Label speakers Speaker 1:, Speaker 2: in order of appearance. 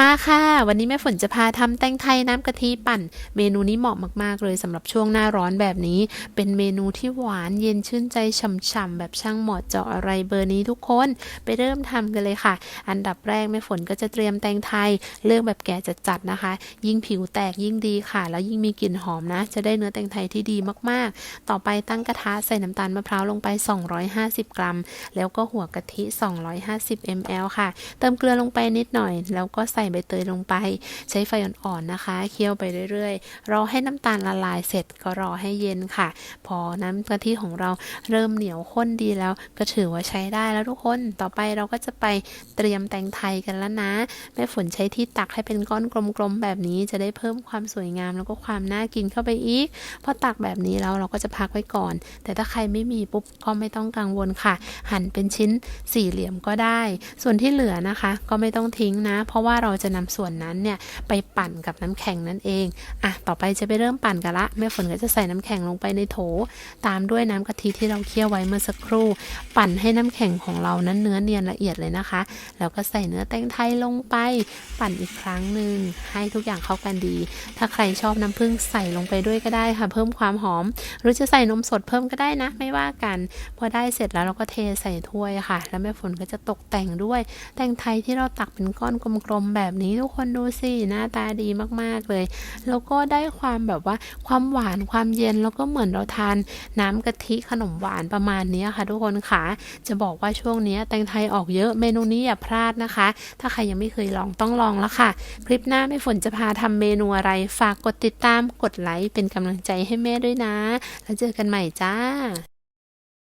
Speaker 1: มาค่ะ วันนี้แม่ฝนจะพาทำแตงไทยน้ำกะทิปั่น เมนูนี้เหมาะมากๆเลยสำหรับช่วงหน้าร้อนแบบนี้ เป็นเมนูที่หวานเย็นชื่นใจฉ่ำๆแบบช่างเหมาะเจาะอะไรเบอร์นี้ทุกคนไปเริ่มทำกันเลยค่ะ อันดับแรกแม่ฝนก็จะเตรียมแตงไทย เลือกแบบแก่จัดๆนะคะ ยิ่งผิวแตกยิ่งดีค่ะ แล้วยิ่งมีกลิ่นหอมนะ จะได้เนื้อแตงไทยที่ดีมากๆ ต่อไปตั้งกระทะใส่น้ำตาลมะพร้าวลงไป 250 กรัม แล้วก็หัวกะทิ 250 ml ค่ะ เติมเกลือลงไปนิดหน่อย แล้วก็ใส่ใบเตยลงไป ใช้ไฟอ่อนๆนะคะ เคี่ยวไปเรื่อยๆ รอให้น้ำตาลละลายเสร็จก็รอให้เย็นค่ะ พอน้ำกะทิของเราเริ่มเหนียวข้นดีแล้ว ก็ถือว่าใช้ได้แล้วทุกคน ต่อไปเราก็จะไปเตรียมแตงไทยกันแล้วนะ แม่ฝนใช้ที่ตักให้เป็นก้อนกลมๆแบบนี้จะได้เพิ่มความสวยงามแล้วก็ความน่ากินเข้าไปอีก พอตักแบบนี้แล้วเราก็จะพักไว้ก่อน แต่ถ้าใครไม่มีปุ๊บก็ไม่ต้องกังวลค่ะ หั่นเป็นชิ้นสี่เหลี่ยมก็ได้ ส่วนที่เหลือนะคะ ก็ไม่ต้องทิ้งนะ เพราะว่าเราจะนำส่วนนั้นเนี่ยไปปั่นกับน้ำแข็งนั่นเองอะต่อไปจะไปเริ่มปั่นกันละแม่ฝนก็จะใส่น้ำแข็งลงไปในโถ ตามด้วยน้ำกะทิที่เราเคี่ยวไว้เมื่อสักครู่ ปั่นให้น้ำแข็งของเรานั้นเนื้อเนียนละเอียดเลยนะคะ แล้วก็ใส่เนื้อแตงไทยลงไป ปั่นอีกครั้งหนึ่งให้ทุกอย่างเข้ากันดี ถ้าใครชอบน้ำผึ้งใส่ลงไปด้วยก็ได้ค่ะ เพิ่มความหอม หรือจะใส่นมสดเพิ่มก็ได้นะ ไม่ว่ากัน พอได้เสร็จแล้วเราก็เทใส่ถ้วยค่ะ แล้วแม่ฝนก็จะตกแต่งด้วย แตงไทยที่เราตักเป็นก้อนกลมๆแบบแบบนี้ทุกคนดูสิหน้าตาดีมากๆเลย แล้วก็ได้ความแบบว่าความหวานความเย็นแล้วก็เหมือนเราทานน้ำกะทิขนมหวานประมาณนี้ค่ะ ทุกคนค่ะจะบอกว่าช่วงนี้แตงไทยออกเยอะเมนูนี้อย่าพลาดนะคะ ถ้าใครยังไม่เคยลองต้องลองแล้วค่ะ คลิปหน้าแม่ฝนจะพาทำเมนูอะไร ฝากกดติดตามกดไลค์เป็นกำลังใจให้แม่ด้วยนะ แล้วเจอกันใหม่จ้า